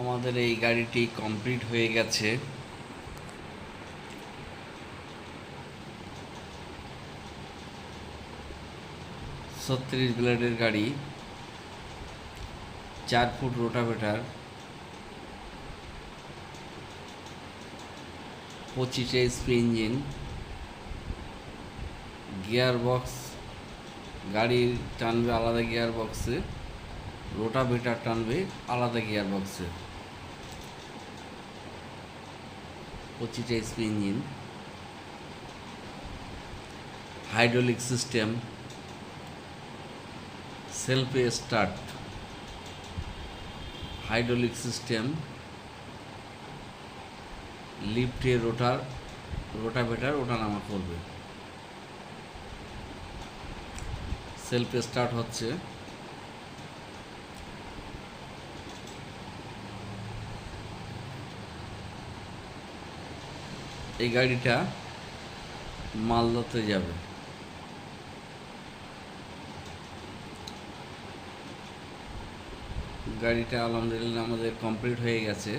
আমাদের এই গাড়িটি কমপ্লিট হয়ে গেছে। ছত্রিশ ব্লেডের গাড়ি, চার ফুট রোটাভেটার, পঁচিশ এইচপি ইঞ্জিন গিয়ার বক্স গাড়ি টানবে আলাদা গিয়ার বক্সে রোটাভেটার টানবে আলাদা গিয়ার বক্সে পঁচিশ এইচপি ইঞ্জিন। হাইড্রোলিক সিস্টেম সেলফে স্টার্ট হাইড্রোলিক সিস্টেম লিফটে রোটার রোটাভেটার ওঠানামা করবে। সেলফ স্টার্ট হচ্ছে এই গাড়িটা মালদাতে যাবে। গাড়িটা আলহামদুলিল্লাহ আমাদের কমপ্লিট হয়ে গেছে।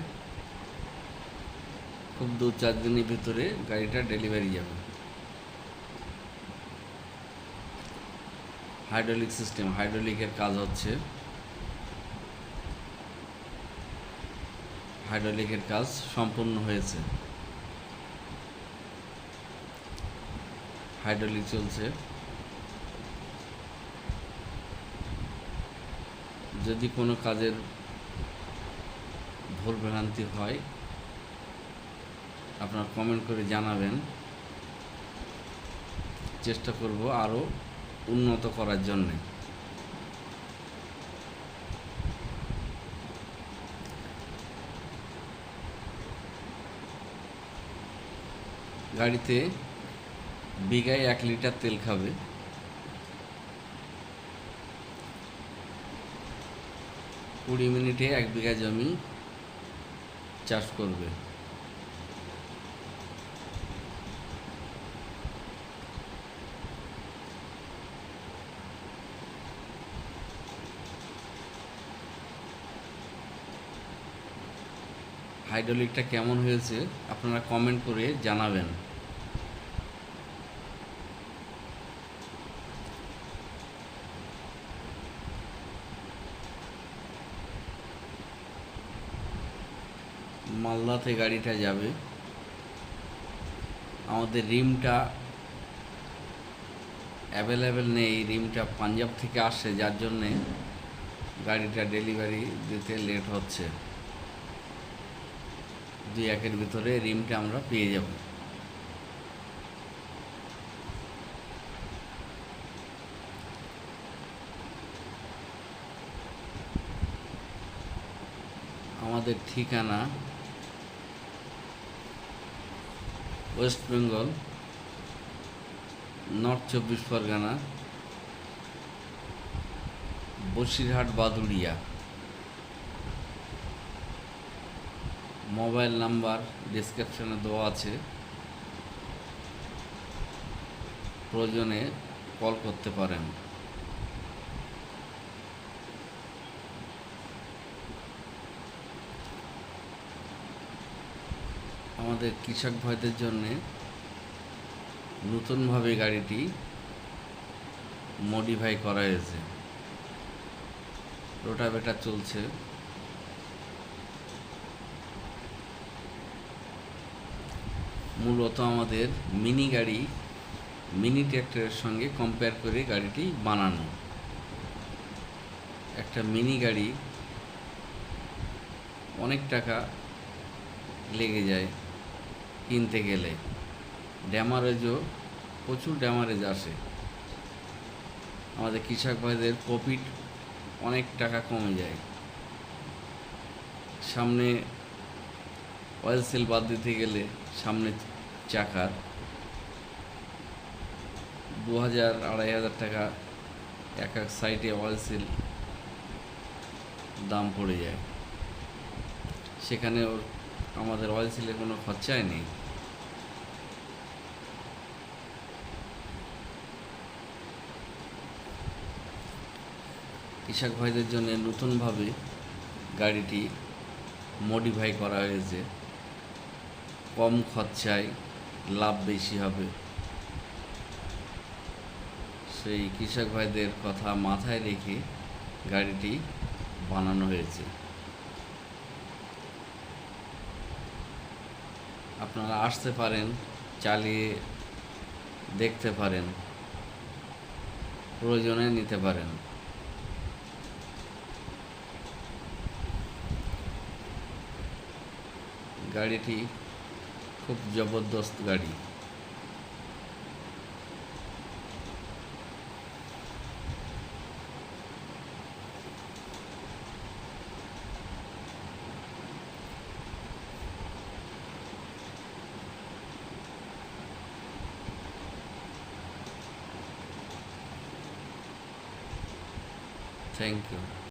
খুব দু চার দিনের ভিতরে গাড়িটা ডেলিভারি যাবে। হাইড্রোলিক সিস্টেম হাইড্রোলিকের কাজ হচ্ছে। হাইড্রোলিকের কাজ সম্পূর্ণ হয়েছে। হাইড্রোলিক চলছে যদি কোনো কাজের ভুল ভ্রান্তি হয়, আপনার কমেন্ট করে জানাবেন। চেষ্টা করব আরও উন্নত করার জন্যে। গাড়িতে বিঘায় এক লিটার তেল খাবে। কুড়ি মিনিটে এক বিঘা জমি চাষ করবে। হাইড্রোলিকটা কেমন হয়েছে, আপনারা কমেন্ট করে জানাবেন। মালদাতে গাড়িটা যাবে। আমাদের রিমটা অ্যাভেলেবেল নেই, রিমটা পাঞ্জাব থেকে আসছে যার জন্যে গাড়িটা ডেলিভারি দিতে লেট হচ্ছে। দুই একের ভিতরে রিমটা আমরা পেয়ে যাব। আমাদের ঠিকানা ওয়েস্ট বেঙ্গল, নর্থ চব্বিশ পরগনা, বসিরহাট বাদুড়িয়া। মোবাইল নাম্বার ডিসক্রিপশনে দেওয়া আছে। প্রয়োজনে কল করতে পারেন। আমাদের কৃষক ভাইদের জন্যে নতুনভাবে গাড়িটি মডিফাই করা হয়েছে। রোটাভেটার চলছে। মূলত আমাদের মিনি গাড়ি মিনি ট্র্যাক্টরের সঙ্গে কম্পেয়ার করে গাড়িটি বানানো। একটা মিনি গাড়ি অনেক টাকা লেগে যায়। কিনতে গেলে। ড্যামারেজও, প্রচুর ড্যামারেজ আসে। আমাদের কৃষক ভাইদের প্রফিট অনেক টাকা কমে যায়। সামনে অয়েল সেল বাদ দিতে গেলে সামনে চাকার দু হাজার আড়াই হাজার টাকা এক এক সাইডে অয়েল সেল দাম পড়ে যায়। সেখানে আমাদের অয়েল সেলের কোনো খরচাই নেই। কৃষক ভাইদের জন্য নতুনভাবে গাড়িটি মডিফাই করা হয়েছে। কম খরচায় লাভ বেশি হবে। সেই কৃষক ভাইদের কথা মাথায় রেখে গাড়িটি বানানো হয়েছে। আপনারা আসতে পারেন, চালিয়ে দেখতে পারেন, প্রয়োজনে নিতে পারেন। গাড়িটি খুব জবরদস্ত গাড়ি। Thank you